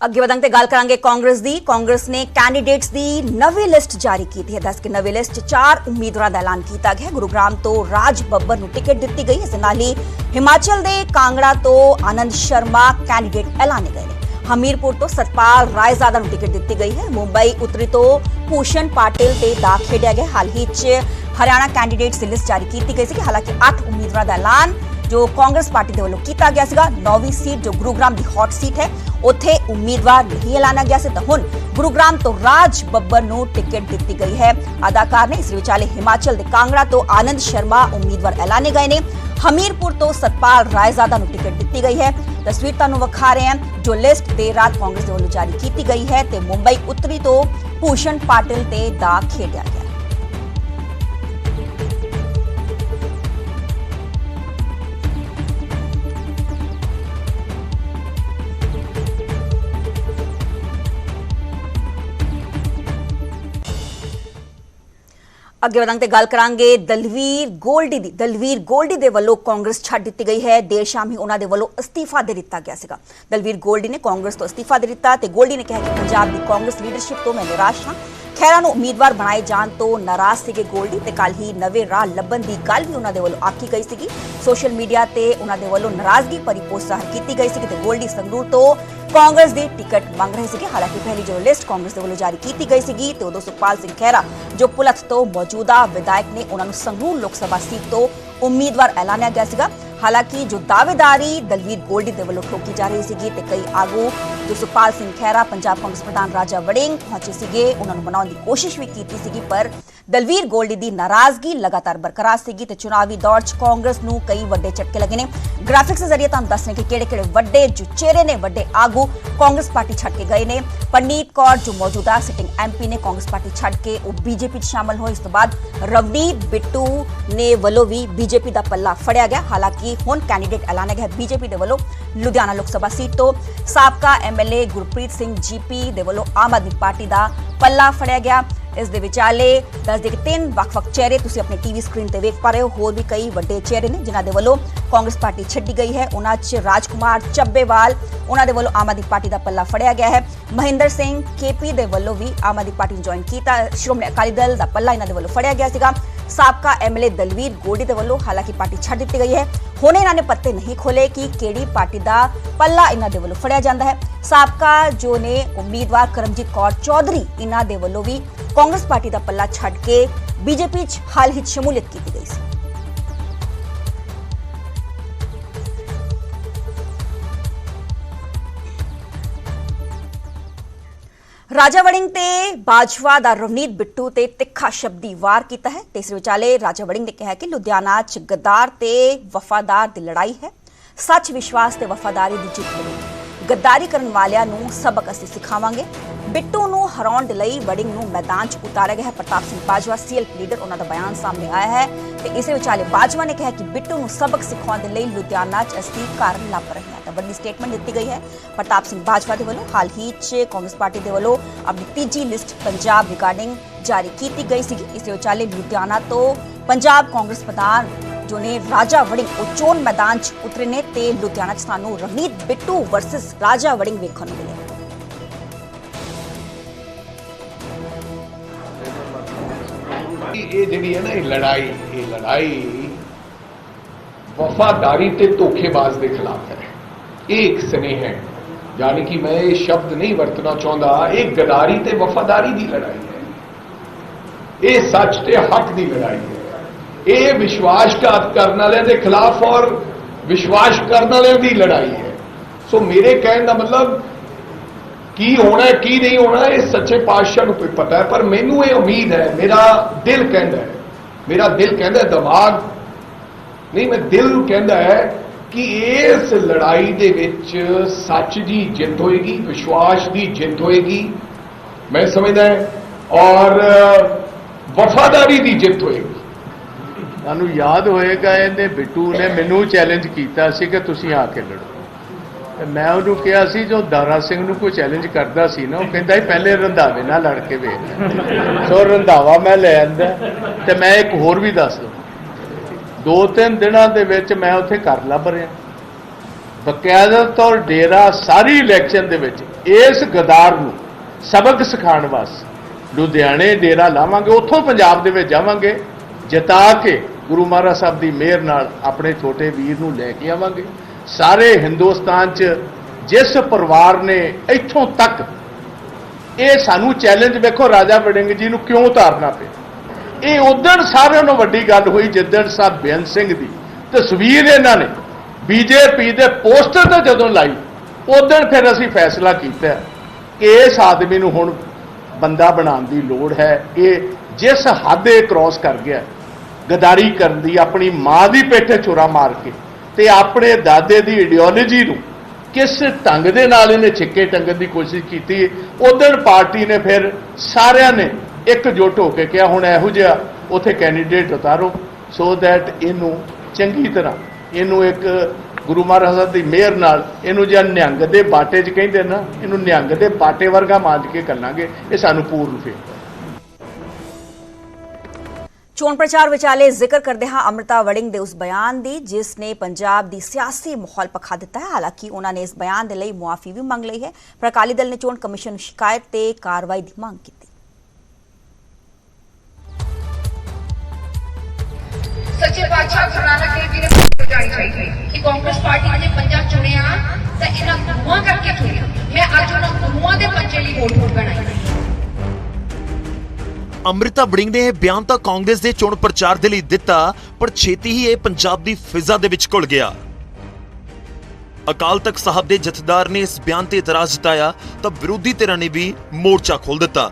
ਅੱਗੇ ਵਧਾਂਗੇ ਤੇ ਗੱਲ ਕਰਾਂਗੇ ਕਾਂਗਰਸ ਦੀ ਕਾਂਗਰਸ ਨੇ ਕੈਂਡੀਡੇਟਸ ਦੀ ਨਵੀਂ ਲਿਸਟ ਜਾਰੀ ਕੀਤੀ ਹੈ ਦੱਸ ਕਿ ਨਵੀਂ ਲਿਸਟ 'ਚ ਚਾਰ ਉਮੀਦਵਾਰਾਂ ਦਾ ਐਲਾਨ ਕੀਤਾ ਗਿਆ ਹੈ ਗੁਰੂਗ੍ਰਾਮ ਤੋਂ ਰਾਜ ਬੱਬਰ ਨੂੰ ਟਿਕਟ ਦਿੱਤੀ ਗਈ ਇਸ ਦੇ ਨਾਲ ਹੀ ਹਿਮਾਚਲ ਦੇ ਕਾਂਗੜਾ ਤੋਂ ਆਨੰਦ ਸ਼ਰਮਾ ਕੈਂਡੀਡੇਟ ਐਲਾਨੇ ਗਏ ਨੇ ਹਮੀਰਪੁਰ ਤੋਂ ਸਤਪਾਲ ਰਾਇਜ਼ਾਦਾ ਨੂੰ ਟਿਕਟ ਦਿੱਤੀ ਗਈ ਹੈ ਮੁੰਬਈ ਉੱਤਰੀ ਤੋਂ ਭੂਸ਼ਣ ਪਾਟਿਲ ਤੇ ਦਾ ਖੇਡਿਆ ਗਿਆ ਹਾਲ ਹੀ 'ਚ ਹਰਿਆਣਾ ਕੈਂਡੀਡੇਟਸ ਦੀ ਲਿਸਟ ਜਾਰੀ ਕੀਤੀ ਗਈ ਸੀ ਕਿ ਹਾਲਾਂਕਿ 8 ਉਮੀਦਵਾਰਾਂ ਦਾ ਐਲਾਨ ਜੋ ਕਾਂਗਰਸ ਪਾਰਟੀ ਦੇ ਵੱਲੋਂ ਕੀਤਾ ਗਿਆ ਸੀਗਾ, ਨੌਵੀਂ ਸੀਟ ਜੋ ਗੁਰੂਗ੍ਰਾਮ ਦੀ ਹੌਟ ਸੀਟ ਹੈ, ਉੱਥੇ ਉਮੀਦਵਾਰ ਨਹੀਂ ਐਲਾਨਿਆ ਗਿਆ ਸੀ, ਤਾਂ ਹੁਣ ਗੁਰੂਗ੍ਰਾਮ ਤੋਂ ਰਾਜ ਬੱਬਰ ਨੂੰ ਟਿਕਟ ਦਿੱਤੀ ਗਈ ਹੈ। ਅਦਾਕਾਰ ਨੇ ਇਸ ਵਿਚਾਲੇ ਹਿਮਾਚਲ ਦੇ ਕਾਂਗੜਾ ਤੋਂ ਆਨੰਦ ਸ਼ਰਮਾ ਉਮੀਦਵਾਰ ਐਲਾਨੇ ਗਏ ਨੇ। ਹਮੀਰਪੁਰ ਤੋਂ ਸਤਪਾਲ ਰਾਏਜ਼ਾਦਾ ਨੂੰ ਟਿਕਟ ਦਿੱਤੀ ਗਈ ਹੈ। ਤਸਵੀਰ ਤੁਹਾਨੂੰ ਵਿਖਾ ਰਹੇ ਹਾਂ, ਜੋ ਲਿਸਟ ਦੇ ਰਾਤ ਕਾਂਗਰਸ ਦੇ ਵੱਲੋਂ ਜਾਰੀ ਕੀਤੀ ਗਈ ਹੈ ਤੇ ਮੁੰਬਈ ਉੱਤਰੀ ਤੋਂ ਭੂਸ਼ਣ ਪਾਟਿਲ ਤੇ ਦਾ ਖੇਡਿਆ ਗਿਆ। ਅੱਗੇ ਵਧਾਂਗੇ ਤੇ ਗੱਲ ਕਰਾਂਗੇ ਦਲਵੀਰ ਗੋਲਡੀ ਦੀ। ਦਲਵੀਰ ਗੋਲਡੀ ਦੇ ਵੱਲੋਂ ਕਾਂਗਰਸ ਛੱਡ ਦਿੱਤੀ ਗਈ ਹੈ। ਦੇਰ ਸ਼ਾਮ ਹੀ ਉਹਨਾਂ ਦੇ ਵੱਲੋਂ ਅਸਤੀਫਾ ਦੇ ਦਿੱਤਾ ਗਿਆ ਸੀਗਾ। ਦਲਵੀਰ ਗੋਲਡੀ ਨੇ ਕਾਂਗਰਸ ਤੋਂ ਅਸਤੀਫਾ ਦੇ ਦਿੱਤਾ ਤੇ ਗੋਲਡੀ ਨੇ ਕਿਹਾ ਕਿ ਪੰਜਾਬ ਦੀ ਕਾਂਗਰਸ ਲੀਡਰਸ਼ਿਪ ਤੋਂ ਮੈਂ ਨਿਰਾਸ਼ ਹਾਂ। ਖੈਰਾ ਨੂੰ ਉਮੀਦਵਾਰ ਬਣਾਏ ਜਾਣ ਤੋਂ ਨਾਰਾਜ਼ ਸੀਗੇ ਗੋਲਡੀ ਤੇ ਕੱਲ ਹੀ ਨਵੇਂ ਰਾਹ ਲੱਭਣ ਦੀ ਗੱਲ ਵੀ ਉਹਨਾਂ ਦੇ ਵੱਲੋਂ ਆਖੀ ਗਈ ਸੀਗੀ। ਸੋਸ਼ਲ ਮੀਡੀਆ ਤੇ ਉਹਨਾਂ ਦੇ ਵੱਲੋਂ ਨਾਰਾਜ਼ਗੀ ਭਰੀ ਪੋਸਟ ਜ਼ਾਹਰ ਕੀਤੀ ਗਈ ਸੀ ਕਿ ਗੋਲਡੀ ਸੰਗਰੂਰ ਤੋਂ ਕਾਂਗਰਸ ਦੀ ਟਿਕਟ ਮੰਗ ਰਹੇ ਸੀਗੇ। ਹਾਲਾਂਕਿ ਪਹਿਲੀ ਜੋ ਲਿਸਟ ਕਾਂਗਰਸ ਦੇ ਵੱਲੋਂ ਜਾਰੀ ਕੀਤੀ ਗਈ ਸੀਗੀ ਤੇ ਉਦੋਂ ਸੁਖਪਾਲ ਸਿੰਘ ਖਹਿਰਾ, ਜੋ ਪੁਲਤ ਤੋਂ ਮੌਜੂਦਾ ਵਿਧਾਇਕ ਨੇ, ਉਹਨਾਂ ਨੂੰ ਸੰਗਰੂਰ ਲੋਕ ਸਭਾ ਸੀਟ ਤੋਂ ਉਮੀਦਵਾਰ ਐਲਾਨਿਆ ਗਿਆ ਸੀਗਾ। ਹਾਲਾਂਕਿ ਜੋ ਦਾਅਵੇਦਾਰੀ ਦਲਵੀਰ ਗੋਲਡੀ ਦੇ ਵੱਲੋਂ ਠੋਕੀ ਜਾ ਰਹੀ ਸੀਗੀ ਤੇ ਕਈ ਆਗੂ ਜੋ ਸੁਖਪਾਲ ਸਿੰਘ ਖਹਿਰਾ, ਪੰਜਾਬ ਕਾਂਗਰਸ ਪ੍ਰਧਾਨ ਰਾਜਾ ਵੜਿੰਗ ਪਹੁੰਚੇ ਸੀਗੇ। ਉਹਨਾਂ ਨੂੰ ਮਨਾਉਣ ਦੀ ਕੋਸ਼ਿਸ਼ ਵੀ ਕੀਤੀ ਸੀਗੀ, ਪਰ ਦਲਵੀਰ ਗੋਲਡੀ ਦੀ ਨਾਰਾਜ਼ਗੀ ਲਗਾਤਾਰ ਬਰਕਰਾਰ ਸੀਗੀ ਤੇ ਚੁਣਾਵੀ ਦੌਰ 'ਚ ਕਾਂਗਰਸ ਨੂੰ ਕਈ ਵੱਡੇ ਝਟਕੇ ਲੱਗੇ ਨੇ। ਗ੍ਰਾਫਿਕਸ ਦੇ ਜ਼ਰੀਏ ਤੁਹਾਨੂੰ ਦੱਸ ਕਿ ਕਿਹੜੇ-ਕਿਹੜੇ ਵੱਡੇ ਜੋ ਚਿਹਰੇ ਨੇ, ਵੱਡੇ ਆਗੂ ਕਾਂਗਰਸ ਪਾਰਟੀ ਛੱਡ ਕੇ ਗਏ ਨੇ। ਪਰਨੀਤ ਕੌਰ ਜੋ ਮੌਜੂਦਾ ਸਿਟਿੰਗ ਐਮਪੀ ਨੇ ਕਾਂਗਰਸ ਪਾਰਟੀ ਛੱਡ ਕੇ ਉਹ ਬੀਜੇਪੀ 'ਚ ਸ਼ਾਮਲ ਹੋਏ। ਇਸ ਤੋਂ ਬਾਅਦ ਰਵਨੀਤ ਬਿੱਟੂ ਨੇ ਵੱਲੋਂ ਵੀ ਬੀਜੇਪੀ ਦਾ ਪੱਲਾ ਫੜਿਆ ਗਿਆ। ਹਾਲਾਂਕਿ ਹੁਣ ਕੈਂਡੀਡੇਟ ਐਲਾਨਿਆ ਗਿਆ ਬੀਜੇਪੀ ਦੇ ਵੱਲੋਂ। ਲੁਧਿਆਣਾ ਲੋਕ ਸਭਾ ਸੀਟ ਤੋਂ ਸਾਬਕਾ M MLA Gurpreet Singh GP ਦੇ ਵੱਲੋਂ ਆਮ ਆਦਮੀ ਪਾਰਟੀ ਦਾ ਪੱਲਾ ਫੜਿਆ ਗਿਆ। ਇਸ ਦੇ ਵਿਚਾਲੇ ਦੱਸ ਦੇ ਕਿ ਤਿੰਨ ਵੱਖ-ਵੱਖ ਚਿਹਰੇ ਤੁਸੀਂ ਆਪਣੇ ਟੀਵੀ ਸਕਰੀਨ ਤੇ ਵੇਖ ਪਾ ਰਹੇ ਹੋ। ਹੋਰ ਵੀ ਕਈ ਵੱਡੇ ਚਿਹਰੇ ਨੇ ਜਿਨ੍ਹਾਂ ਦੇ ਵੱਲੋਂ ਕਾਂਗਰਸ ਪਾਰਟੀ ਛੱਡੀ ਗਈ ਹੈ। ਉਹਨਾਂ 'ਚ ਰਾਜਕੁਮਾਰ ਚੱਬੇਵਾਲ, ਉਹਨਾਂ ਦੇ ਵੱਲੋਂ ਆਮ ਆਦਮੀ ਪਾਰਟੀ ਦਾ ਪੱਲਾ ਫੜਿਆ ਗਿਆ ਹੈ। ਮਹਿੰਦਰ ਸਿੰਘ ਕੇਪੀ ਦੇ ਵੱਲੋਂ ਵੀ ਆਮ ਆਦਮੀ ਪਾਰਟੀ ਨੂੰ ਜੁਆਇਨ ਕੀਤਾ। ਸ਼੍ਰੋਮਣੀ ਅਕਾਲੀ ਦਲ ਦਾ ਪੱਲਾ ਇਹਨਾਂ ਦੇ ਵੱਲੋਂ ਫੜਿਆ ਗਿਆ ਸੀਗਾ। ਸਾਬਕਾ ਐਮਐਲਏ ਦਲਵੀਰ ਗੋਡੀ ਦੇ ਵੱਲੋਂ ਹਾਲਾਂਕਿ ਪਾਰਟੀ ਛੱਡ ਦਿੱਤੀ ਗਈ ਹੈ। ਹੁਣ ਇਹਨਾਂ ਨੇ ਪੱਤੇ ਨਹੀਂ ਖੋਲੇ ਕਿ ਕਿਹੜੀ ਪਾਰਟੀ ਦਾ ਪੱਲਾ ਇਹਨਾਂ ਦੇ ਵੱਲੋਂ ਫੜਿਆ ਜਾਂਦਾ ਹੈ। ਸਾਬਕਾ ਜੋ ਨੇ ਉਮੀਦਵਾਰ ਕਰਮਜੀਤ ਕੌਰ ਚੌਧਰੀ, ਇਹਨਾਂ ਦੇ ਵੱਲੋਂ ਵੀ ਕਾਂਗਰਸ ਪਾਰਟੀ ਦਾ ਪੱਲਾ ਛੱਡ ਕੇ ਬੀਜੇਪੀ 'ਚ ਹਾਲ ਹੀ ਸ਼ਮੂਲੀਅਤ ਕੀਤੀ ਗਈ ਸੀ। ਰਾਜਾ ਵੜਿੰਗ ਤੇ ਬਾਜਵਾ ਦਾ ਰਵਨੀਤ ਬਿੱਟੂ ਤੇ ਤਿੱਖਾ ਸ਼ਬਦੀ ਵਾਰ ਕੀਤਾ ਹੈ। ਤੇ ਇਸ ਵਿਚਾਲੇ ਰਾਜਾ ਵੜਿੰਗ ਨੇ ਕਿਹਾ ਕਿ ਲੁਧਿਆਣਾ 'ਚ ਗੱਦਾਰ ਤੇ ਵਫਾਦਾਰ ਦੀ ਲੜਾਈ ਹੈ। ਸੱਚ ਵਿਸ਼ਵਾਸ ਤੇ ਵਫਾਦਾਰੀ ਦੀ ਜਿੱਤ ਹੋਵੇਗੀ ਗੱਦਾਰੀ ਕਰਨ ਵਾਲਿਆਂ ਨੂੰ ਸਬਕ ਅਸੀਂ ਸਿਖਾਵਾਂਗੇ। ਬਿੱਟੂ ਨੂੰ ਹਰਾਉਣ ਦੇ ਲਈ ਵੜਿੰਗ ਨੂੰ ਮੈਦਾਨ 'ਚ ਉਤਾਰਿਆ ਗਿਆ ਹੈ। ਪ੍ਰਤਾਪ ਸਿੰਘ ਬਾਜਵਾ, ਸੀਐਲ ਲੀਡਰ, ਉਹਨਾਂ ਦਾ ਬਿਆਨ ਸਾਹਮਣੇ ਆਇਆ ਹੈ। ਤੇ ਇਸੇ ਵਿਚਾਲੇ ਬਾਜਵਾ ਨੇ ਕਿਹਾ ਕਿ ਬਿੱਟੂ ਨੂੰ ਸਬਕ ਸਿਖਾਉਣ ਦੇ ਲਈ ਲੁਧਿਆਣਾ 'ਚ ਅਸੀਂ ਘਰ ਲੱਭ ਰਹੇ ਹਾਂ ਵੱਡੀ ਸਟੇਟਮੈਂਟ ਦਿੱਤੀ ਗਈ ਹੈ ਪ੍ਰਤਾਪ ਸਿੰਘ ਬਾਜਵਾ ਦੇ ਵੱਲੋਂ ਹਾਲ ਹੀ 'ਚ ਕਾਂਗਰਸ ਪਾਰਟੀ ਦੇ ਵੱਲੋਂ ਆਪਣੀ ਤੀਜੀ ਲਿਸਟ ਪੰਜਾਬ ਰਿਗਾਰਡਿੰਗ ਜਾਰੀ ਕੀਤੀ ਗਈ ਸੀ ਇਸੇ ਵਿਚਾਲੇ ਲੁਧਿਆਣਾ ਤੋਂ ਪੰਜਾਬ ਕਾਂਗਰਸ ਪ੍ਰਧਾਨ ਜੋ ਨੇ ਰਾਜਾ ਵੜਿੰਗ ਉਹ ਚੋਣ ਮੈਦਾਨ 'ਚ ਉਤਰੇ ਨੇ ਤੇ ਲੁਧਿਆਣਾ 'ਚ ਸਾਨੂੰ ਰਵਨੀਤ ਬਿੱਟੂ ਵਰਸਸ ਰਾਜਾ ਵੜਿੰਗ ਵੇਖਣ ਨੂੰ ਮਿਲੇ ਇਹ ਜਿਹੜੀ ਹੈ ਨਾ ਇਹ ਲੜਾਈ ਇਹ ਲੜਾਈ ਵਫਾਦਾਰੀ ਤੇ ਧੋਖੇਬਾਜ਼ ਦੇ ਖਿਲਾਫ ਹੈ ਇੱਕ ਸਨੇਹ ਹੈ ਯਾਨੀ ਕਿ ਮੈਂ ਇਹ ਸ਼ਬਦ ਨਹੀਂ ਵਰਤਣਾ ਚਾਹੁੰਦਾ ਇਹ ਗਦਾਰੀ ਤੇ ਵਫਾਦਾਰੀ ਦੀ ਲੜਾਈ ਹੈ ਇਹ ਸੱਚ ਤੇ ਹੱਕ ਦੀ ਲੜਾਈ ਹੈ ਇਹ ਵਿਸ਼ਵਾਸਘਾਤ ਕਰਨ ਵਾਲਿਆਂ ਦੇ ਖਿਲਾਫ ਔਰ ਵਿਸ਼ਵਾਸ ਕਰਨ ਵਾਲਿਆਂ ਦੀ ਲੜਾਈ ਹੈ ਸੋ ਮੇਰੇ ਕਹਿਣ ਦਾ ਮਤਲਬ ਕੀ ਹੋਣਾ ਹੈ, ਕੀ ਨਹੀਂ ਹੋਣਾ ਇਹ ਸੱਚੇ ਪਾਤਸ਼ਾਹ ਨੂੰ ਕੋਈ ਪਤਾ ਹੈ ਪਰ ਮੈਨੂੰ ਇਹ ਉਮੀਦ ਹੈ ਮੇਰਾ ਦਿਲ ਕਹਿੰਦਾ ਹੈ ਮੇਰਾ ਦਿਲ ਕਹਿੰਦਾ ਦਿਮਾਗ ਨਹੀਂ ਮੈਂ ਦਿਲ ਨੂੰ ਕਹਿੰਦਾ ਹੈ ਕਿ ਇਸ ਲੜਾਈ ਦੇ ਵਿੱਚ ਸੱਚ ਦੀ ਜਿੱਤ ਹੋਏਗੀ ਵਿਸ਼ਵਾਸ ਦੀ ਜਿੱਤ ਹੋਏਗੀ ਮੈਂ ਸਮਝਦਾ ਹੈ ਔਰ ਵਫਾਦਾਰੀ ਦੀ ਜਿੱਤ ਹੋਏਗੀ। ਤੁਹਾਨੂੰ ਯਾਦ ਹੋਏਗਾ ਇਹਨੇ ਬਿੱਟੂ ਨੇ ਮੈਨੂੰ ਚੈਲੰਜ ਕੀਤਾ ਸੀ ਕਿ ਤੁਸੀਂ ਆ ਕੇ ਲੜੋ। ਤੇ ਮੈਂ ਉਹਨੂੰ ਕਿਹਾ ਸੀ ਜੋ ਦਾਰਾ ਸਿੰਘ ਨੂੰ ਕੋਈ ਚੈਲੰਜ ਕਰਦਾ ਸੀ ਨਾ ਉਹ ਕਹਿੰਦਾ ਸੀ ਪਹਿਲੇ ਰੰਧਾਵੇ ਨਾਲ ਲੜ ਕੇ ਵੇਖ। ਸੋ ਰੰਧਾਵਾ ਮੈਂ ਲੈ ਆਂਦਾ ਤੇ ਮੈਂ ਇੱਕ ਹੋਰ ਵੀ ਦੱਸ ਦਵਾਂ ਦੋ ਤਿੰਨ ਦਿਨਾਂ ਦੇ ਵਿੱਚ ਮੈਂ ਉੱਥੇ ਘਰ ਲੱਭ ਰਿਹਾ। ਬਕਾਇਦਾ ਤੌਰ ਡੇਰਾ ਸਾਰੀ ਇਲੈਕਸ਼ਨ ਦੇ ਵਿੱਚ ਇਸ ਗਦਾਰ ਨੂੰ ਸਬਕ ਸਿਖਾਉਣ ਵਾਸਤੇ ਲੁਧਿਆਣੇ ਡੇਰਾ ਲਾਵਾਂਗੇ, ਉੱਥੋਂ ਪੰਜਾਬ ਦੇ ਵਿੱਚ ਜਾਵਾਂਗੇ, ਜਿਤਾ ਕੇ ਗੁਰੂ ਮਹਾਰਾਜ ਸਾਹਿਬ ਦੀ ਮਿਹਰ ਨਾਲ ਆਪਣੇ ਛੋਟੇ ਵੀਰ ਨੂੰ ਲੈ ਕੇ ਆਵਾਂਗੇ। ਸਾਰੇ ਹਿੰਦੁਸਤਾਨ 'ਚ ਜਿਸ ਪਰਿਵਾਰ ਨੇ ਇੱਥੋਂ ਤੱਕ ਇਹ ਸਾਨੂੰ ਚੈਲੰਜ ਵੇਖੋ ਰਾਜਾ ਵੜਿੰਗ ਜੀ ਨੂੰ ਕਿਉਂ ਉਤਾਰਨਾ ਪਿਆ? ਇਹ ਉਦਣ ਸਾਰਿਆਂ ਨੂੰ ਵੱਡੀ ਗੱਲ ਹੋਈ ਜਿੱਦਣ ਸਾਹਿਬ ਬੇਅੰਤ ਸਿੰਘ ਦੀ। ਤਸਵੀਰ ਇਹਨਾਂ ਨੇ ਬੀਜੇਪੀ ਦੇ ਪੋਸਟਰ ਤੇ ਜਦੋਂ ਲਾਈ, ਉਦਣ ਫਿਰ ਅਸੀਂ ਫੈਸਲਾ ਕੀਤਾ ਕਿ ਇਸ ਆਦਮੀ ਨੂੰ ਹੁਣ ਬੰਦਾ ਬਣਾਉਣ ਦੀ ਲੋੜ ਹੈ। ਇਹ ਜਿਸ ਹੱਦ ਇਹ ਕ੍ਰਾਸ ਕਰ ਗਿਆ, ਗਦਾਰੀ ਕਰਨ ਦੀ, ਆਪਣੀ ਮਾਂ ਦੀ ਪੇਠੇ ਛੁਰਾ ਮਾਰ ਕੇ ਤੇ ਆਪਣੇ ਦਾਦੇ ਦੀ ਆਈਡੀਓਲੋਜੀ ਨੂੰ ਕਿਸ ਢੰਗ ਦੇ ਨਾਲ ਇਹਨੇ ਛਿੱਕੇ ਟੰਗਣ ਦੀ ਕੋਸ਼ਿਸ਼ ਕੀਤੀ ਉਦੋਂ ਪਾਰਟੀ ਨੇ ਫਿਰ ਸਾਰਿਆਂ ਨੇ ਇਕਜੁੱਟ ਹੋ ਕੇ ਕਿਹਾ, ਹੁਣ ਇਹੋ ਜਿਹਾ ਉਥੇ ਕੈਂਡੀਡੇਟ ਉਤਾਰੋ। ਸੋ ਦੈਟ ਇਹਨੂੰ ਚੰਗੀ ਤਰ੍ਹਾਂ, ਇਹਨੂੰ ਇੱਕ ਗੁਰੂ ਮਹਾਰਾਜ ਦੀ ਮਿਹਰ ਨਾਲ, ਇਹਨੂੰ ਜਾਂ ਨਿਹੰਗ ਦੇ ਬਾਟੇ 'ਚ ਕਹਿੰਦੇ ਨਾ, ਇਹਨੂੰ ਨਿਹੰਗ ਦੇ ਬਾਟੇ ਵਰਗਾ ਮਾਂਜ ਕੇ ਕੱਲਾਂਗੇ ਇਹ ਸਾਨੂੰ ਪੂਰਨ ਫੇਰ। ਚੋਣ ਪ੍ਰਚਾਰ ਵਿਚਾਲੇ ਜ਼ਿਕਰ ਕਰਦੇ ਹਾਂ ਅਮ੍ਰਿਤਾ ਵੜਿੰਗ ਦੇ ਉਸ ਬਿਆਨ ਦੀ, ਜਿਸ ਨੇ ਪੰਜਾਬ ਦੀ ਸਿਆਸੀ ਮਾਹੌਲ ਪਖਾ ਦਿੱਤਾ ਹੈ। ਹਾਲਾਂਕਿ ਉਹਨਾਂ ਨੇ ਇਸ ਬਿਆਨ ਦੇ ਲਈ ਮੁਆਫੀ ਵੀ ਮੰਗ ਲਈ ਹੈ। ਪਰ ਅਕਾਲੀ ਦਲ ਨੇ ਚੋਣ ਕਮਿਸ਼ਨ ਨੂੰ ਸ਼ਿਕਾਇਤ ਤੇ ਕਾਰਵਾਈ ਦੀ ਮੰਗ ਕੀਤੀ। ਸੱਚੇ ਪਾਤਸ਼ਾਹ ਗੁਰੂ ਨਾਨਕ ਦੇਵ ਜੀ ਨੇ ਜਾਣੀ ਚਾਹੀਦੀ ਹੈ ਕਿ ਕਾਂਗਰਸ ਪਾਰਟੀ ਨੇ ਪੰਜਾ ਚੁਣਿਆ ਤਾਂ ਇਹਨਾਂ ਗੁਰੂਆਂ ਕਰਕੇ ਚੁਣਿਆ। ਮੈਂ ਅੱਜ ਉਹਨਾਂ ਗੁਰੂਆਂ ਦੇ ਬੱਚੇ ਲਈ ਵੋਟ ਬਣਾਈ। ਅੰਮ੍ਰਿਤਾ ਬੜਿੰਗ ਨੇ ਇਹ ਬਿਆਨ ਤਾਂ ਕਾਂਗਰਸ ਦੇ ਚੋਣ ਪ੍ਰਚਾਰ ਦੇ ਲਈ ਦਿੱਤਾ, ਪਰ ਛੇਤੀ ਹੀ ਇਹ ਪੰਜਾਬ ਦੀ ਫਿਜ਼ਾ ਦੇ ਵਿੱਚ ਘੁਲ ਗਿਆ। ਅਕਾਲ ਤਖਤ ਸਾਹਿਬ ਦੇ ਜਥੇਦਾਰ ਨੇ ਇਸ ਬਿਆਨ ਤੇ ਇਤਰਾਜ਼ ਜਤਾਇਆ ਤਾਂ ਵਿਰੋਧੀ ਧਿਰਾਂ ਨੇ ਵੀ ਮੋਰਚਾ ਖੋਲ ਦਿੱਤਾ।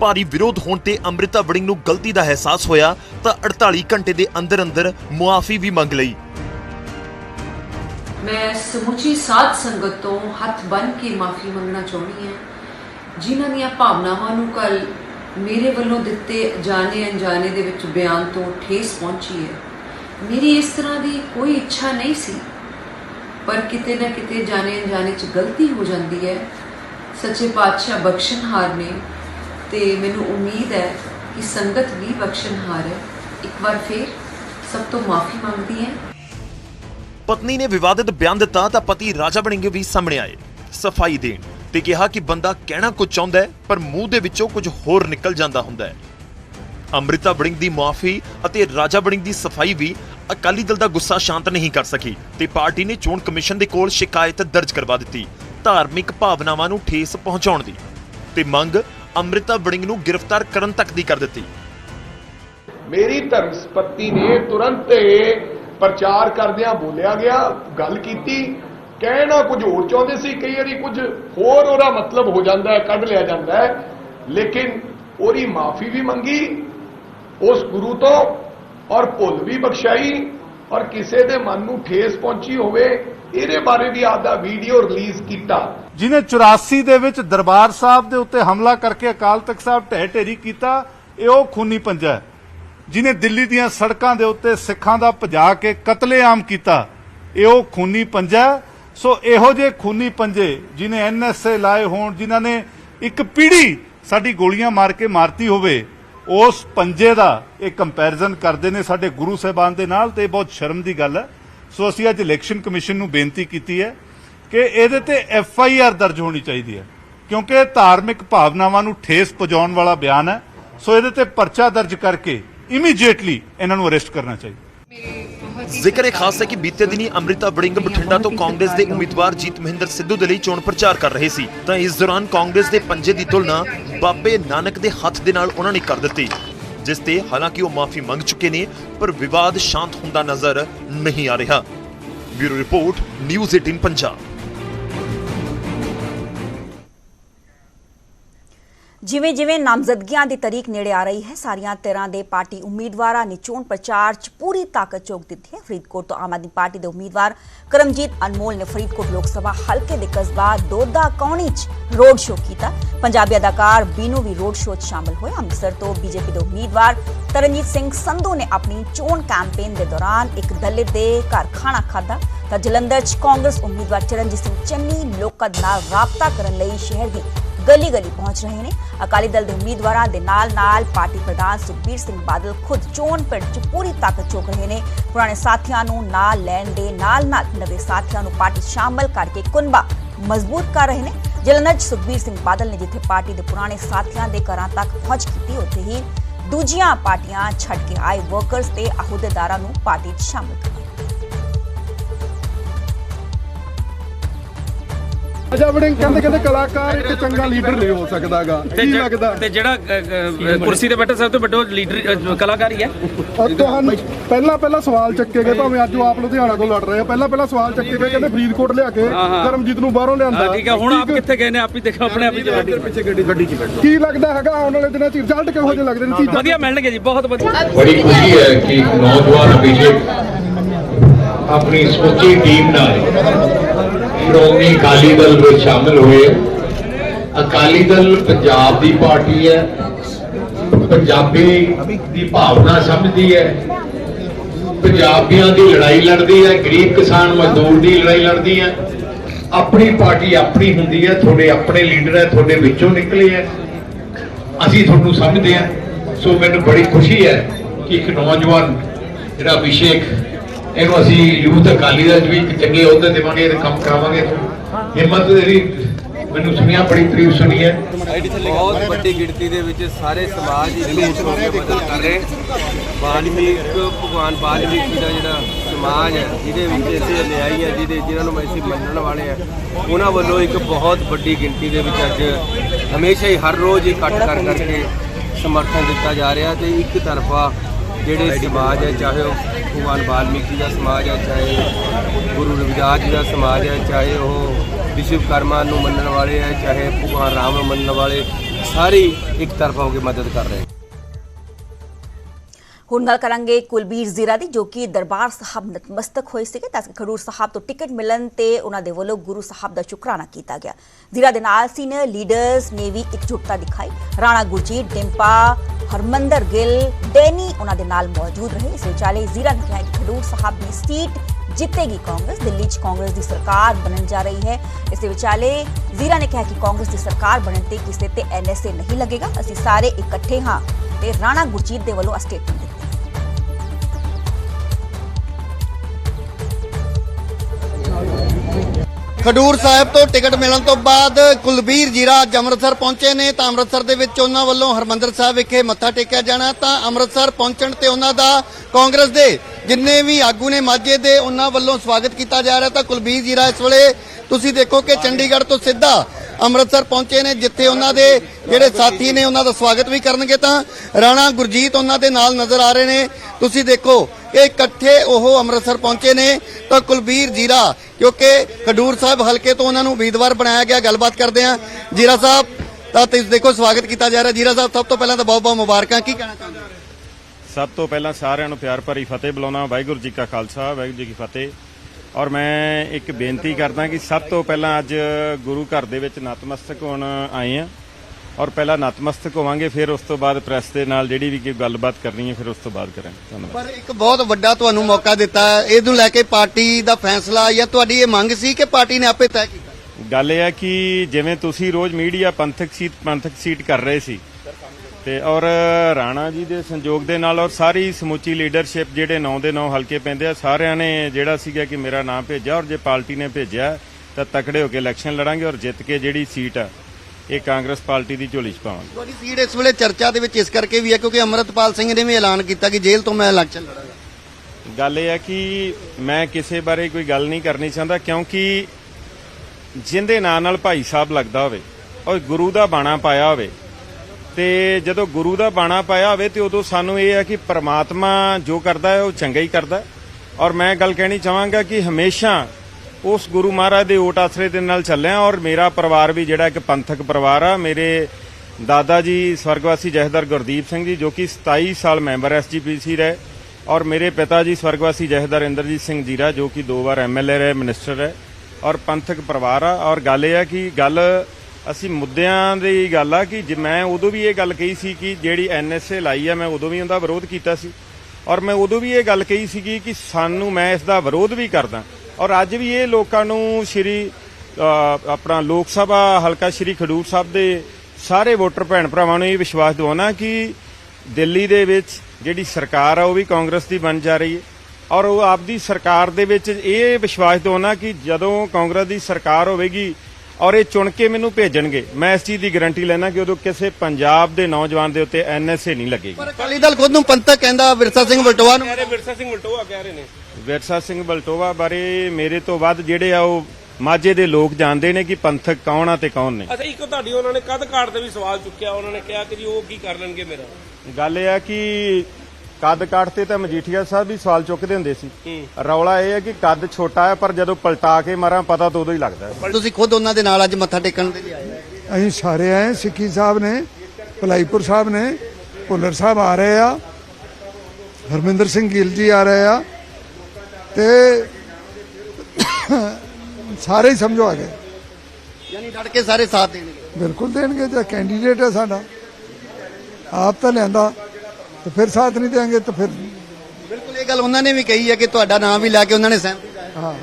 ਭਾਰੀ ਵਿਰੋਧ ਹੋਣ ਤੇ ਅੰਮ੍ਰਿਤਾ ਬੜਿੰਗ ਨੂੰ ਗਲਤੀ ਦਾ ਅਹਿਸਾਸ ਹੋਇਆ ਤਾਂ 48 ਘੰਟੇ ਦੇ ਅੰਦਰ ਅੰਦਰ ਮੁਆਫੀ ਵੀ ਮੰਗ ਲਈ। ਮੈਂ ਸਮੁੱਚੀ ਸਾਧ ਸੰਗਤ ਤੋਂ ਹੱਥ ਬੰਨ੍ਹ ਕੇ ਮਾਫੀ ਮੰਗਣਾ ਚਾਹੁੰਦੀ ਹਾਂ। ਜਿਨ੍ਹਾਂ ਦੀਆਂ ਭਾਵਨਾਵਾਂ ਨੂੰ ਕੱਲ ਮੇਰੇ ਵੱਲੋਂ ਦਿੱਤੇ ਜਾਣੇ ਅਣਜਾਣੇ ਦੇ ਵਿੱਚ ਬਿਆਨ ਤੋਂ ਠੇਸ ਪਹੁੰਚੀ ਹੈ। ਮੇਰੀ ਇਸ ਤਰ੍ਹਾਂ ਦੀ ਕੋਈ ਇੱਛਾ ਨਹੀਂ ਸੀ। ਪਰ ਕਿਤੇ ਨਾ ਕਿਤੇ ਜਾਣੇ ਅਣਜਾਣੇ ਚ ਗਲਤੀ ਹੋ ਜਾਂਦੀ ਹੈ। ਸੱਚੇ ਪਾਤਸ਼ਾਹ ਬਖਸ਼ਣਹਾਰ ਨੇ ਤੇ ਮੈਨੂੰ ਉਮੀਦ ਹੈ ਕਿ ਸੰਗਤ ਵੀ ਬਖਸ਼ਣਹਾਰ ਹੈ। ਇੱਕ ਵਾਰ ਫੇਰ ਸਭ ਤੋਂ ਮਾਫੀ ਮੰਗਦੀ ਹੈ। ਪਤਨੀ ਨੇ ਵਿਵਾਦਿਤ ਬਿਆਨ ਦਿੱਤਾ ਤਾਂ ਪਤੀ ਰਾਜਾ ਬੜਿੰਗ ਵੀ ਸਾਹਮਣੇ ਆਏ। ਸਫ਼ਾਈ ਦੇਣ ਤੇ ਕਿਹਾ ਕਿ ਬੰਦਾ ਕਹਿਣਾ ਕੁਝ ਚਾਹੁੰਦਾ ਹੈ, ਪਰ ਮੂੰਹ ਦੇ ਵਿੱਚੋਂ ਕੁਝ ਹੋਰ ਨਿਕਲ ਜਾਂਦਾ ਹੁੰਦਾ ਹੈ। ਅੰਮ੍ਰਿਤਾ ਬੜਿੰਗ ਦੀ ਮੁਆਫੀ ਅਤੇ ਰਾਜਾ ਬੜਿੰਗ ਦੀ ਸਫ਼ਾਈ ਵੀ ਅਕਾਲੀ ਦਲ ਦਾ ਗੁੱਸਾ ਸ਼ਾਂਤ ਨਹੀਂ ਕਰ ਸਕੀ ਤੇ ਪਾਰਟੀ ਨੇ ਚੋਣ ਕਮਿਸ਼ਨ ਦੇ ਕੋਲ ਸ਼ਿਕਾਇਤ ਦਰਜ ਕਰਵਾ ਦਿੱਤੀ, ਧਾਰਮਿਕ ਭਾਵਨਾਵਾਂ ਨੂੰ ਠੇਸ ਪਹੁੰਚਾਉਣ ਦੀ। ਤੇ ਮੰਗ ਅੰਮ੍ਰਿਤਾ ਬੜਿੰਗ ਨੂੰ ਗ੍ਰਿਫਤਾਰ ਕਰਨ ਤੱਕ ਦੀ ਕਰ ਦਿੱਤੀ। ਮੇਰੀ ਧਰਮ ਸਪੱਤੀ ਨੇ ਤੁਰੰਤ ਇਹ ਪ੍ਰਚਾਰ ਕਰਦਿਆਂ ਬੋਲਿਆ ਗਿਆ, ਗੱਲ ਕੀਤੀ। ਕਹਿਣਾ ਕੁਝ ਹੋਰ ਚਾਹੁੰਦੇ ਸੀ, ਕਈ ਵਾਰੀ ਕੁਝ ਹੋਰ ਉਹਦਾ ਮਤਲਬ ਹੋ ਜਾਂਦਾ ਹੈ, ਕੱਢ ਲਿਆ ਜਾਂਦਾ ਹੈ। ਲੇਕਿਨ ਉਹਦੀ ਮਾਫੀ ਵੀ ਮੰਗੀ, ਉਸ ਗੁਰੂ ਤੋਂ, ਔਰ ਭੁੱਲ ਵੀ ਬਖਸ਼ਾਈ, ਔਰ ਕਿਸੇ ਦੇ ਮਨ ਨੂੰ ਠੇਸ ਪਹੁੰਚੀ ਹੋਵੇ ਇਹਦੇ ਬਾਰੇ ਵੀ ਆਪਦਾ ਵੀਡੀਓ ਰਿਲੀਜ਼ ਕੀਤਾ। ਜਿਨੇ 84 ਦੇ ਵਿੱਚ ਦਰਬਾਰ ਸਾਹਿਬ ਦੇ ਉੱਤੇ ਹਮਲਾ ਕਰਕੇ ਅਕਾਲ ਤਖਤ ਸਾਹਿਬ ਢਹਿ ਢੇਰੀ ਕੀਤਾ, ਇਹ ਉਹ ਖੂਨੀ ਪੰਜਾ ਜਿਨੇ ਦਿੱਲੀ ਦੀਆਂ ਸੜਕਾਂ ਦੇ ਉੱਤੇ ਸਿੱਖਾਂ ਦਾ ਭਜਾ ਕੇ ਕਤਲੇਆਮ ਕੀਤਾ, ਇਹ ਉਹ ਖੂਨੀ ਪੰਜਾ ਸੋ ਇਹੋ ਜਿਹੇ ਖੂਨੀ ਪੰਜੇ ਜਿਨੇ ਐਨਐਸਏ ਲਾਏ ਹੋਣ ਜਿਨ੍ਹਾਂ ਨੇ ਇੱਕ ਪੀੜ੍ਹੀ ਸਾਡੀ ਗੋਲੀਆਂ ਮਾਰ ਕੇ ਮਾਰਤੀ ਹੋਵੇ, ਉਸ ਪੰਜੇ ਦਾ ਇਹ ਕੰਪੈਰੀਜ਼ਨ ਕਰਦੇ ਨੇ ਸਾਡੇ ਗੁਰੂ ਸਾਹਿਬਾਨ ਦੇ ਨਾਲ ਤੇ ਬਹੁਤ ਸ਼ਰਮ ਦੀ ਗੱਲ ਹੈ। ਸੋ ਅਸੀਂ ਅੱਜ ਇਲੈਕਸ਼ਨ ਕਮਿਸ਼ਨ ਨੂੰ ਬੇਨਤੀ ਕੀਤੀ ਹੈ ਕਿ ਇਹਦੇ ਤੇ ਐਫ ਆਈ ਆਰ ਦਰਜ ਹੋਣੀ ਚਾਹੀਦੀ ਹੈ ਕਿਉਂਕਿ ਇਹ ਧਾਰਮਿਕ ਭਾਵਨਾਵਾਂ ਨੂੰ ਠੇਸ ਪਹੁੰਚਾਉਣ ਵਾਲਾ ਬਿਆਨ ਹੈ। ਸੋ ਇਹਦੇ ਤੇ ਪਰਚਾ ਦਰਜ ਕਰਕੇ ਇਮੀਡੀਏਟਲੀ ਇਹਨਾਂ ਨੂੰ ਅਰੈਸਟ ਕਰਨਾ ਚਾਹੀਦਾ। ਜ਼ਿਕਰ ਇਹ ਖਾਸ ਹੈ ਕਿ ਬੀਤੇ ਦਿਨੀ ਅੰਮ੍ਰਿਤਾ ਬੜਿੰਗ ਬਠਿੰਡਾ ਤੋਂ ਕਾਂਗਰਸ ਦੇ ਉਮੀਦਵਾਰ ਜੀਤ ਮਹਿੰਦਰ ਸਿੱਧੂ ਦੇ ਲਈ ਚੋਣ ਪ੍ਰਚਾਰ ਕਰ ਰਹੇ ਸੀ। ਤਾਂ ਇਸ ਦੌਰਾਨ ਕਾਂਗਰਸ ਦੇ ਪੰਜੇ ਦੀ ਤੁਲਨਾ ਬਾਬੇ ਨਾਨਕ ਦੇ ਹੱਥ ਦੇ ਨਾਲ ਉਹਨਾਂ ਨੇ ਕਰ ਦਿੱਤੀ। ਜਿਸ ਤੇ ਹਾਲਾਂਕਿ ਉਹ ਮਾਫੀ ਮੰਗ ਚੁੱਕੇ ਨੇ, ਪਰ ਵਿਵਾਦ ਸ਼ਾਂਤ ਹੁੰਦਾ ਨਜ਼ਰ ਨਹੀਂ ਆ ਰਿਹਾ। Bureau report, news 18 Punjab. ਜਿਵੇਂ ਜਿਵੇਂ ਨਾਮਜ਼ਦਗੀਆਂ ਦੀ ਤਰੀਕ ਨੇੜੇ ਆ ਰਹੀ ਹੈ, ਸਾਰੀਆਂ ਤਰ੍ਹਾਂ ਦੇ ਪਾਰਟੀ ਉਮੀਦਵਾਰਾਂ ਨੇ ਚੋਣ ਪ੍ਰਚਾਰ 'ਚ ਪੂਰੀ ਤਾਕਤ ਝੋਕ ਦਿੱਤੀ ਹੈ। ਫਰੀਦਕੋਟ ਤੋਂ ਆਮ ਆਦਮੀ ਪਾਰਟੀ ਦੇ ਉਮੀਦਵਾਰ ਕਰਮਜੀਤ ਅਨਮੋਲ ਨੇ ਫਰੀਦਕੋਟ ਲੋਕ ਸਭਾ ਹਲਕੇ ਦੇ ਕਸਬਾ ਦੋਦਾ ਕੌਣੀ 'ਚ ਰੋਡ ਸ਼ੋਅ ਕੀਤਾ। ਪੰਜਾਬੀ ਅਦਾਕਾਰ ਬੀਨੂ ਵੀ ਰੋਡ ਸ਼ੋਅ 'ਚ ਸ਼ਾਮਲ ਹੋਏ। ਅੰਮ੍ਰਿਤਸਰ ਤੋਂ ਬੀਜੇਪੀ ਦੇ ਉਮੀਦਵਾਰ ਤਰਨਜੀਤ ਸਿੰਘ ਸੰਧੂ ਨੇ ਆਪਣੀ ਚੋਣ ਕੈਂਪੇਨ ਦੇ ਦੌਰਾਨ ਇੱਕ ਦਲਿਤ ਦੇ ਘਰ ਖਾਣਾ ਖਾਧਾ। ਤਾਂ ਜਲੰਧਰ 'ਚ ਕਾਂਗਰਸ ਉਮੀਦਵਾਰ ਚਰਨਜੀਤ ਸਿੰਘ ਚੰਨੀ ਲੋਕਾਂ ਦੇ ਨਾਲ ਰਾਬਤਾ ਕਰਨ ਲਈ ਸ਼ਹਿਰ ਦੀ ਗਲੀ ਗਲੀ ਪਹੁੰਚ ਰਹੇ ਨੇ। ਅਕਾਲੀ ਦਲ ਦੇ ਉਮੀਦਵਾਰਾਂ ਦੇ ਨਾਲ ਨਾਲ ਪਾਰਟੀ ਪ੍ਰਧਾਨ ਸੁਖਬੀਰ ਸਿੰਘ ਬਾਦਲ ਖੁਦ ਚੋਣ ਪਿੰਡ 'ਚ ਪੂਰੀ ਤਾਕਤ ਝੋਕ ਰਹੇ ਨੇ। ਪੁਰਾਣੇ ਸਾਥੀਆਂ ਨੂੰ ਨਾਲ ਲੈਣ ਦੇ ਨਾਲ ਨਾਲ ਨਵੇਂ ਸਾਥੀਆਂ ਨੂੰ ਪਾਰਟੀ ਸ਼ਾਮਲ ਕਰਕੇ ਕੁਨਬਾ ਮਜ਼ਬੂਤ ਕਰ ਰਹੇ ਨੇ। ਜਲੰਧਰ 'ਚ ਸੁਖਬੀਰ ਸਿੰਘ ਬਾਦਲ ਨੇ ਜਿੱਥੇ ਪਾਰਟੀ ਦੇ ਪੁਰਾਣੇ ਸਾਥੀਆਂ ਦੇ ਘਰਾਂ ਤੱਕ ਪਹੁੰਚ ਕੀਤੀ, ਉੱਥੇ ਹੀ ਦੂਜੀਆਂ ਪਾਰਟੀਆਂ ਛੱਡ ਕੇ ਆਏ ਵਰਕਰਸ ਤੇ ਅਹੁਦੇਦਾਰਾਂ ਨੂੰ ਪਾਰਟੀ 'ਚ ਸ਼ਾਮਲ ਕੀਤਾ ਅਜਾ ਵੜਿੰਗ ਕਹਿੰਦੇ ਕਹਿੰਦੇ ਕਲਾਕਾਰ ਇੱਕ ਚੰਗਾ ਲੀਡਰ ਨਹੀਂ ਹੋ ਸਕਦਾਗਾ। ਕੀ ਲੱਗਦਾ? ਤੇ ਜਿਹੜਾ ਕੁਰਸੀ ਤੇ ਬੈਠਾ ਸਭ ਤੋਂ ਵੱਡਾ ਲੀਡਰ ਕਲਾਕਾਰ ਹੀ ਹੈ। ਔਰ ਤੁਹਾਨੂੰ ਪਹਿਲਾਂ ਪਹਿਲਾਂ ਸਵਾਲ ਚੱਕੇ ਗਏ ਭਾਵੇਂ ਅੱਜ ਉਹ ਆਪ ਲੁਧਿਆਣਾ ਤੋਂ ਲੜ ਰਹੇ ਆ। ਪਹਿਲਾਂ ਪਹਿਲਾਂ ਸਵਾਲ ਚੱਕੇ ਗਏ ਕਹਿੰਦੇ ਫਰੀਦਕੋਟ ਲਿਆ ਕੇ ਹਾਂ, ਹਾਂ। ਕਰਮਜੀਤ ਨੂੰ ਬਾਹਰੋਂ ਲਿਆਂਦਾ। ਹਾਂ, ਠੀਕ ਹੈ ਹੁਣ ਆਪ ਕਿੱਥੇ ਗਏ ਨੇ? ਆਪ ਹੀ ਦੇਖੋ ਆਪਣੇ ਆਪ ਹੀ ਜਵਾਬ। ਪਿੱਛੇ ਗੱਡੀ ਗੱਡੀ 'ਚ ਬੈਠੋ। ਕੀ ਲੱਗਦਾ ਹੈਗਾ? ਆਉਣ ਵਾਲੇ ਦਿਨਾਂ 'ਚ ਰਿਜ਼ਲਟ ਕਿਹੋ ਜਿਹੇ ਲੱਗਦੇ ਨੇ? ਚੀਜ਼ਾਂ ਵਧੀਆ ਮਿਲਣਗੇ ਜੀ ਬਹੁਤ ਵਧੀਆ। ਬੜੀ ਖੁਸ਼ੀ ਹੈ ਕਿ ਨੌਜਵਾਨ ਅਭਿਸ਼ੇਕ ਆਪਣੀ ਸਮੁੱਚੀ ਟੀਮ ਨਾਲ ਸ਼੍ਰੋਮਣੀ ਅਕਾਲੀ ਦਲ ਵਿੱਚ ਸ਼ਾਮਿਲ ਹੋਏ ਅਕਾਲੀ ਦਲ ਪੰਜਾਬ ਦੀ ਪਾਰਟੀ ਹੈ, ਪੰਜਾਬੀ ਦੀ ਭਾਵਨਾ ਸਮਝਦੀ ਹੈ, ਪੰਜਾਬੀਆਂ ਦੀ ਲੜਾਈ ਲੜਦੀ ਹੈ, ਗਰੀਬ ਕਿਸਾਨ ਮਜ਼ਦੂਰ ਦੀ ਲੜਾਈ ਲੜਦੀ ਹੈ। ਆਪਣੀ ਪਾਰਟੀ ਆਪਣੀ ਹੁੰਦੀ ਹੈ, ਤੁਹਾਡੇ ਆਪਣੇ ਲੀਡਰ ਹੈ, ਤੁਹਾਡੇ ਵਿੱਚੋਂ ਨਿਕਲੇ ਹੈ। ਅਸੀਂ ਤੁਹਾਨੂੰ ਸਮਝਦੇ ਹਾਂ। ਸੋ ਮੈਨੂੰ ਬੜੀ ਖੁਸ਼ੀ ਹੈ ਕਿ ਇੱਕ ਨੌਜਵਾਨ ਜਿਹੜਾ ਅਭਿਸ਼ੇਕ ਇਹਨੂੰ ਅਸੀਂ ਯੂਥ ਅਕਾਲੀ ਦਲ ਵੀ ਚੰਗੇ ਅਹੁਦੇ ਦੇਵਾਂਗੇ ਤੇ ਕੰਮ ਕਰਾਵਾਂਗੇ। ਹਿੰਮਤ ਇਹਦੀ ਮੈਨੂੰ ਸੁਣਿਆ, ਬੜੀ ਤਾਰੀਫ ਸੁਣੀ ਹੈ। ਬਹੁਤ ਵੱਡੀ ਗਿਣਤੀ ਦੇ ਵਿੱਚ ਸਾਰੇ ਸਮਾਜ ਇਕਜੁੱਟ ਹੋ ਕੇ ਮਦਦ ਕਰ ਰਹੇ ਵਾਲਮੀਕ, ਭਗਵਾਨ ਵਾਲਮੀਕ ਦਾ ਜਿਹੜਾ ਸਮਾਜ ਹੈ, ਜਿਹਦੇ ਵਿੱਚ ਅਸੀਂ ਲਿਆਈ ਹੈ, ਜਿਹਦੇ ਜਿਹਨਾਂ ਨੂੰ ਅਸੀਂ ਮੰਨਣ ਵਾਲੇ ਆ ਉਹਨਾਂ ਵੱਲੋਂ ਇੱਕ ਬਹੁਤ ਵੱਡੀ ਗਿਣਤੀ ਦੇ ਵਿੱਚ ਅੱਜ ਹਮੇਸ਼ਾ ਹੀ ਹਰ ਰੋਜ਼ ਇਕੱਠ ਕਰ ਕਰਕੇ ਸਮਰਥਨ ਦਿੱਤਾ ਜਾ ਰਿਹਾ ਤੇ ਇੱਕ ਤਰਫਾ ਜਿਹੜੇ ਸਮਾਜ ਹੈ, ਚਾਹੇ ਉਹ ਭਗਵਾਨ ਵਾਲਮੀਕੀ ਦਾ ਸਮਾਜ ਹੈ ਚਾਹੇ ਗੁਰੂ ਰਵਿਦਾਸ ਜੀ ਦਾ ਸਮਾਜ ਹੈ ਚਾਹੇ ਉਹ ਵਿਸ਼ਵਕਰਮਾ ਨੂੰ ਮੰਨਣ ਵਾਲੇ ਹੈ ਚਾਹੇ ਭਗਵਾਨ ਰਾਮ ਨੂੰ ਮੰਨਣ ਵਾਲੇ, ਸਾਰੇ ਇੱਕ ਤਰਫਾ ਹੋ ਕੇ ਮਦਦ ਕਰ ਰਹੇ ਹੁਣ ਗੱਲ ਕਰਾਂਗੇ ਕੁਲਬੀਰ ਜ਼ੀਰਾ ਦੀ, ਜੋ ਕਿ ਦਰਬਾਰ ਸਾਹਿਬ ਨਤਮਸਤਕ ਹੋਏ ਸੀਗੇ। ਤਾਂ ਖਡੂਰ ਸਾਹਿਬ ਤੋਂ ਟਿਕਟ ਮਿਲਣ ਤੇ ਉਹਨਾਂ ਦੇ ਵੱਲੋਂ ਗੁਰੂ ਸਾਹਿਬ ਦਾ ਸ਼ੁਕਰਾਨਾ ਕੀਤਾ ਗਿਆ। ਜ਼ੀਰਾ ਦੇ ਨਾਲ ਸੀਨੀਅਰ ਲੀਡਰਸ ਨੇ ਵੀ ਇਕਜੁੱਟਤਾ ਦਿਖਾਈ। ਰਾਣਾ ਗੁਰਜੀਤ, ਡਿੰਪਾ ਹਰਮੰਦਰ ਗਿੱਲ, ਡੈਨੀ ਉਹਨਾਂ ਦੇ ਨਾਲ ਮੌਜੂਦ ਰਹੇ। ਇਸ ਵਿਚਾਲੇ ਜ਼ੀਰਾ ਨੇ ਕਿਹਾ ਕਿ ਖਡੂਰ ਸਾਹਿਬ ਦੀ ਸੀਟ ਜਿੱਤੇਗੀ ਕਾਂਗਰਸ। ਦਿੱਲੀ 'ਚ ਕਾਂਗਰਸ ਦੀ ਸਰਕਾਰ ਬਣਨ ਜਾ ਰਹੀ ਹੈ। ਇਸ ਦੇ ਵਿਚਾਲੇ ਜ਼ੀਰਾ ਨੇ ਕਿਹਾ ਕਿ ਕਾਂਗਰਸ ਦੀ ਸਰਕਾਰ ਬਣਨ ਤੇ ਕਿਸੇ ਤੇ ਐਨਐਸਏ ਨਹੀਂ ਲੱਗੇਗਾ। ਅਸੀਂ ਸਾਰੇ ਇਕੱਠੇ ਹਾਂ ਤੇ ਰਾਣਾ ਗੁਰਜੀਤ ਦੇ ਵੱਲੋਂ ਸਟੇਟਮੈਂਟ ਦਿੱਤੀ। ਖਡੂਰ ਸਾਹਿਬ ਤੋਂ ਟਿਕਟ ਮਿਲਣ ਤੋਂ ਬਾਅਦ ਕੁਲਬੀਰ ਜੀਰਾ ਅੱਜ ਅੰਮ੍ਰਿਤਸਰ ਪਹੁੰਚੇ ਨੇ, ਤਾਂ ਅੰਮ੍ਰਿਤਸਰ ਦੇ ਵਿੱਚ ਉਹਨਾਂ ਵੱਲੋਂ ਹਰਮੰਦਰ ਸਾਹਿਬ ਵਿਖੇ ਮੱਥਾ ਟੇਕਿਆ ਜਾਣਾ, ਤਾਂ ਅੰਮ੍ਰਿਤਸਰ ਪਹੁੰਚਣ ਤੇ ਉਹਨਾਂ ਦਾ ਕਾਂਗਰਸ ਦੇ ਜਿੰਨੇ ਵੀ ਆਗੂ ਨੇ ਮਾਝੇ ਦੇ, ਉਹਨਾਂ ਵੱਲੋਂ ਸਵਾਗਤ ਕੀਤਾ ਜਾ ਰਿਹਾ। ਤਾਂ ਕੁਲਬੀਰ ਜੀਰਾ ਇਸ ਵੇਲੇ ਤੁਸੀਂ ਦੇਖੋ ਕਿ ਚੰਡੀਗੜ੍ਹ ਤੋਂ ਸਿੱਧਾ ਅੰਮ੍ਰਿਤਸਰ ਪਹੁੰਚੇ ਨੇ, ਜਿੱਥੇ ਉਹਨਾਂ ਦੇ ਜਿਹੜੇ ਸਾਥੀ ਨੇ, ਉਹਨਾਂ ਦਾ ਸਵਾਗਤ ਵੀ ਕਰਨਗੇ। ਤਾਂ ਰਾਣਾ ਗੁਰਜੀਤ ਉਹਨਾਂ ਦੇ ਨਾਲ ਨਜ਼ਰ ਆ ਰਹੇ ਨੇ। ਤੁਸੀਂ ਦੇਖੋ ਕਿ ਇਕੱਠੇ ਉਹ ਅੰਮ੍ਰਿਤਸਰ ਪਹੁੰਚੇ ਨੇ ਤਾਂ ਕੁਲਬੀਰ ਜੀਰਾ, ਕਿਉਂਕਿ ਖਡੂਰ ਸਾਹਿਬ ਹਲਕੇ ਤੋਂ ਉਹਨਾਂ ਨੂੰ ਉਮੀਦਵਾਰ ਬਣਾਇਆ ਗਿਆ, ਗੱਲਬਾਤ ਕਰਦੇ ਆ ਜੀਰਾ ਸਾਹਿਬ, ਤਾਂ ਤੁਸੀਂ ਦੇਖੋ, ਸਵਾਗਤ ਕੀਤਾ ਜਾ ਰਿਹਾ। ਜੀਰਾ ਸਾਹਿਬ, ਸਭ ਤੋਂ ਪਹਿਲਾਂ ਤਾਂ ਬਹੁਤ ਬਹੁਤ ਮੁਬਾਰਕਾਂ। ਕੀ ਕਹਿਣਾ ਚਾਹੁੰਦੇ ਸਭ ਤੋਂ ਪਹਿਲਾਂ ਸਾਰਿਆਂ ਨੂੰ ਪਿਆਰ ਭਰੀ ਫਤਿਹ ਬੁਲਾਉਣਾ। ਵਾਹਿਗੁਰੂ ਜੀ ਕਾ ਖਾਲਸਾ, ਵਾਹਿਗੁਰੂ ਜੀ ਕੀ ਫਤਿਹ। ਔਰ ਮੈਂ ਇੱਕ ਬੇਨਤੀ ਕਰਦਾ ਕਿ ਸਭ ਤੋਂ ਪਹਿਲਾਂ ਅੱਜ ਗੁਰੂ ਘਰ ਦੇ ਵਿੱਚ ਨਤਮਸਤਕ ਹੋਣ ਆਏ ਆ ਔਰ ਪਹਿਲਾਂ ਨਤਮਸਤਕ ਹੋਵਾਂਗੇ ਫਿਰ ਉਸ ਤੋਂ ਬਾਅਦ ਪ੍ਰੈਸ ਦੇ ਨਾਲ ਜਿਹੜੀ ਵੀ ਕੋਈ ਗੱਲਬਾਤ ਕਰਨੀ ਹੈ ਫਿਰ ਉਸ ਤੋਂ ਬਾਅਦ ਕਰਾਂਗੇ। ਧੰਨਵਾਦ। ਪਰ ਇੱਕ ਬਹੁਤ ਵੱਡਾ ਤੁਹਾਨੂੰ ਮੌਕਾ ਦਿੱਤਾ ਇਹਨੂੰ ਲੈ ਕੇ ਪਾਰਟੀ ਦਾ ਫੈਸਲਾ ਜਾਂ ਤੁਹਾਡੀ ਇਹ ਮੰਗ ਸੀ ਕਿ ਪਾਰਟੀ ਨੇ ਆਪੇ ਤੈਅ ਕੀਤਾ? ਗੱਲ ਇਹ ਹੈ ਕਿ ਜਿਵੇਂ ਤੁਸੀਂ ਰੋਜ਼ ਮੀਡੀਆ ਪੰਥਕ ਸੀਟ ਪੰਥਕ ਸੀਟ ਕਰ ਰਹੇ ਸੀ ਤੇ ਔਰ ਰਾਣਾ ਜੀ ਦੇ ਸੰਯੋਗ ਦੇ ਨਾਲ ਔਰ ਸਾਰੀ ਸਮੁੱਚੀ ਲੀਡਰਸ਼ਿਪ ਜਿਹੜੇ 9 ਦੇ 9 ਹਲਕੇ ਪੈਂਦੇ ਆ ਸਾਰਿਆਂ ਨੇ ਜਿਹੜਾ ਸੀਗਾ ਕਿ ਮੇਰਾ ਨਾਮ ਭੇਜਿਆ ਔਰ ਜੇ ਪਾਰਟੀ ਨੇ ਭੇਜਿਆ ਤਾਂ ਤਕੜੇ ਹੋ ਕੇ ਇਲੈਕਸ਼ਨ ਲੜਾਂਗੇ ਔਰ ਜਿੱਤ ਕੇ ਜਿਹੜੀ ਸੀਟ ਆ ਇਹ ਕਾਂਗਰਸ ਪਾਰਟੀ ਦੀ ਝੋਲੀ 'ਚ ਪਾਵਾਂਗੇ ਤੁਹਾਡੀ ਸੀਟ ਇਸ ਵੇਲੇ ਚਰਚਾ ਦੇ ਵਿੱਚ ਇਸ ਕਰਕੇ ਵੀ ਹੈ ਕਿਉਂਕਿ ਅਮਰਤਪਾਲ ਸਿੰਘ ਨੇ ਵੀ ਐਲਾਨ ਕੀਤਾ ਕਿ ਜੇਲ੍ਹ ਤੋਂ ਮੈਂ ਇਲੈਕਸ਼ਨ ਲੜਾਂਗਾ ਗੱਲ ਇਹ ਹੈ ਕਿ ਮੈਂ ਕਿਸੇ ਬਾਰੇ ਕੋਈ ਗੱਲ ਨਹੀਂ ਕਰਨੀ ਚਾਹੁੰਦਾ ਕਿਉਂਕਿ ਜਿੰਦੇ ਨਾਂ ਨਾਲ ਭਾਈ ਸਾਹਿਬ ਲੱਗਦਾ ਹੋਵੇ ਔਰ ਗੁਰੂ ਦਾ ਬਾਣਾ ਪਾਇਆ ਹੋਵੇ ਤੇ ਜਦੋਂ ਗੁਰੂ ਦਾ ਬਾਣਾ ਪਾਇਆ ਹੋਵੇ ਤੇ ਉਦੋਂ ਸਾਨੂੰ ਇਹ ਹੈ ਕਿ ਪ੍ਰਮਾਤਮਾ ਜੋ ਕਰਦਾ ਹੈ ਉਹ ਚੰਗਾ ਹੀ ਕਰਦਾ। ਔਰ ਮੈਂ ਗੱਲ ਕਹਿਣੀ ਚਾਹਾਂਗਾ ਕਿ ਹਮੇਸ਼ਾ ਉਸ ਗੁਰੂ ਮਹਾਰਾਜ ਦੇ ਓਟ ਆਸਰੇ ਦੇ ਨਾਲ ਚੱਲਿਆ ਔਰ ਮੇਰਾ ਪਰਿਵਾਰ ਵੀ ਜਿਹੜਾ ਇੱਕ ਪੰਥਕ ਪਰਿਵਾਰ ਆ, ਮੇਰੇ ਦਾਦਾ ਜੀ ਸਵਰਗਵਾਸੀ ਜਹਦਰ ਗੁਰਦੀਪ ਸਿੰਘ ਜੀ, ਜੋ ਕਿ 27 ਸਾਲ ਮੈਂਬਰ ਐਸਜੀਪੀਸੀ ਰਹੇ ਔਰ ਮੇਰੇ ਪਿਤਾ ਜੀ ਸਵਰਗਵਾਸੀ ਜਹਦਰ ਇੰਦਰਜੀਤ ਸਿੰਘ ਜੀਰਾ ਜੋ ਕਿ ਦੋ ਵਾਰ ਐਮਐਲਏ ਰਹੇ, ਮਿਨਿਸਟਰ ਹੈ ਔਰ ਪੰਥਕ ਪਰਿਵਾਰ ਆ। ਔਰ ਗੱਲ ਇਹ ਆ ਕਿ ਗੱਲ ਅਸੀਂ ਮੁੱਦਿਆਂ ਦੀ ਗੱਲ ਆ ਕਿ ਜੇ ਮੈਂ ਉਦੋਂ ਵੀ ਇਹ ਗੱਲ ਕਹੀ ਸੀ ਕਿ ਜਿਹੜੀ ਐਨਐਸਏ ਲਾਈ ਆ, ਮੈਂ ਉਦੋਂ ਵੀ ਉਹਦਾ ਵਿਰੋਧ ਕੀਤਾ ਸੀ ਔਰ ਮੈਂ ਉਦੋਂ ਵੀ ਇਹ ਗੱਲ ਕਹੀ ਸੀਗੀ ਕਿ ਸਾਨੂੰ ਮੈਂ ਇਸ ਦਾ ਵਿਰੋਧ ਵੀ ਕਰਦਾ। ਔਰ ਅੱਜ ਵੀ ਇਹ ਲੋਕਾਂ ਨੂੰ ਸ਼੍ਰੀ ਆਪਣਾ ਲੋਕ ਸਭਾ ਹਲਕਾ ਸ਼੍ਰੀ ਖਡੂਰ ਸਾਹਿਬ ਦੇ ਸਾਰੇ ਵੋਟਰ ਭੈਣ ਭਰਾਵਾਂ ਨੂੰ ਇਹ ਵਿਸ਼ਵਾਸ ਦਿਵਾਉਣਾ ਕਿ ਦਿੱਲੀ ਦੇ ਵਿੱਚ ਜਿਹੜੀ ਸਰਕਾਰ ਆ ਉਹ ਵੀ ਕਾਂਗਰਸ ਦੀ ਬਣ ਜਾ ਰਹੀ ਹੈ। ਔਰ ਉਹ ਆਪਦੀ ਸਰਕਾਰ ਦੇ ਵਿੱਚ ਇਹ ਵਿਸ਼ਵਾਸ ਦਿਵਾਉਣਾ ਕਿ ਜਦੋਂ ਕਾਂਗਰਸ ਦੀ ਸਰਕਾਰ ਹੋਵੇਗੀ ਔਰ ਇਹ ਚੁਣ ਕੇ ਮੈਨੂੰ ਭੇਜਣਗੇ ਮੈਂ ਇਸ ਚੀਜ਼ ਦੀ ਗਾਰੰਟੀ ਲੈਣਾ ਕਿ ਉਦੋਂ ਕਿਸੇ ਪੰਜਾਬ ਦੇ ਨੌਜਵਾਨ ਦੇ ਉੱਤੇ ਐਨਐਸਏ ਨਹੀਂ ਲੱਗੇਗੀ। ਪਰ ਅਕਾਲੀ ਦਲ ਖੁਦ ਨੂੰ ਪੰਥਕ ਕਹਿੰਦਾ ਵਿਰਸਾ ਸਿੰਘ ਵਲਟੋਆ ਨੂੰ। ਕਹਿ ਰਹੇ ਵਿਰਸਾ ਸਿੰਘ ਵਲਟੋਆ ਕਹਿ ਰਹੇ ਨੇ। ਵਿਰਸਾ ਸਿੰਘ ਬਲਟੋਵਾ ਬਾਰੇ ਮੇਰੇ ਤੋਂ ਵੱਧ ਜਿਹੜੇ ਆ ਉਹ ਮਾਝੇ ਦੇ ਲੋਕ ਜਾਣਦੇ ਨੇ ਕਿ ਪੰਥਕ ਕੌਣ ਆ ਤੇ ਕੌਣ ਨਹੀਂ। ਅੱਛਾ ਇੱਕ ਤੁਹਾਡੀ ਉਹਨਾਂ ਨੇ ਕਦ ਕਾਰਡ ਤੇ ਵੀ ਸਵਾਲ ਚੁੱਕਿਆ ਉਹਨਾਂ ਨੇ ਕਿਹਾ ਕਿ ਜੀ ਉਹ ਕੀ ਕਰ ਲੈਣਗੇ ਮੇਰਾ। ਗੱਲ ਇਹ ਆ ਕਿ ਕੱਦ ਕਾਠ ਤੇ ਤਾਂ ਮਜੀਠੀਆ ਸਾਹਿਬ ਵੀ ਸਵਾਲ ਚੁੱਕਦੇ ਹੁੰਦੇ ਸੀ। ਰੌਲਾ ਇਹ ਹੈ ਕਿ ਕੱਦ ਛੋਟਾ ਹੈ ਪਰ ਜਦੋਂ ਪਲਟਾ ਕੇ ਮਾਰਾਂ ਪਤਾ ਤਾਂ ਉਦੋਂ ਹੀ ਲੱਗਦਾ। ਹੈ ਤੁਸੀਂ ਖੁਦ ਉਹਨਾਂ ਦੇ ਨਾਲ ਅੱਜ ਮੱਥਾ ਟੇਕਣ ਦੇ ਲਈ ਆਏ। ਅਸੀਂ ਸਾਰੇ ਆਏ ਸਿੱਖੀ ਸਾਹਿਬ ਨੇ ਭਲਾਈਪੁਰ ਸਾਹਿਬ ਨੇ ਭੁੱਲਰ ਸਾਹਿਬ ਆ ਰਹੇ ਆ ਹਰਮਿੰਦਰ ਸਿੰਘ ਗਿੱਲ ਜੀ ਆ ਰਹੇ ਆ ਤੇ ਸਾਰੇ ਹੀ ਸਮਝੋ ਆ ਗਏ। ਯਾਨੀ ਡਟ ਕੇ ਸਾਰੇ ਸਾਥ ਦੇਣਗੇ। ਬਿਲਕੁਲ ਦੇਣਗੇ ਜੇ ਕੈਂਡੀਡੇਟ ਹੈ ਸਾਡਾ। ਆਪ ਤਾਂ ਲਿਆਂਦਾ ਤੇ ਫਿਰ ਸਾਥ ਨਹੀਂ ਦੇਣਗੇ ਤਾਂ ਫਿਰ ਬਿਲਕੁਲ ਇਹ ਗੱਲ ਉਹਨਾਂ ਨੇ ਵੀ ਕਹੀ ਹੈ ਕਿ ਤੁਹਾਡਾ ਨਾਮ ਵੀ ਲੈ ਕੇ ਉਹਨਾਂ ਨੇ ਸਹਿਮਤੀ ਹਾਂ।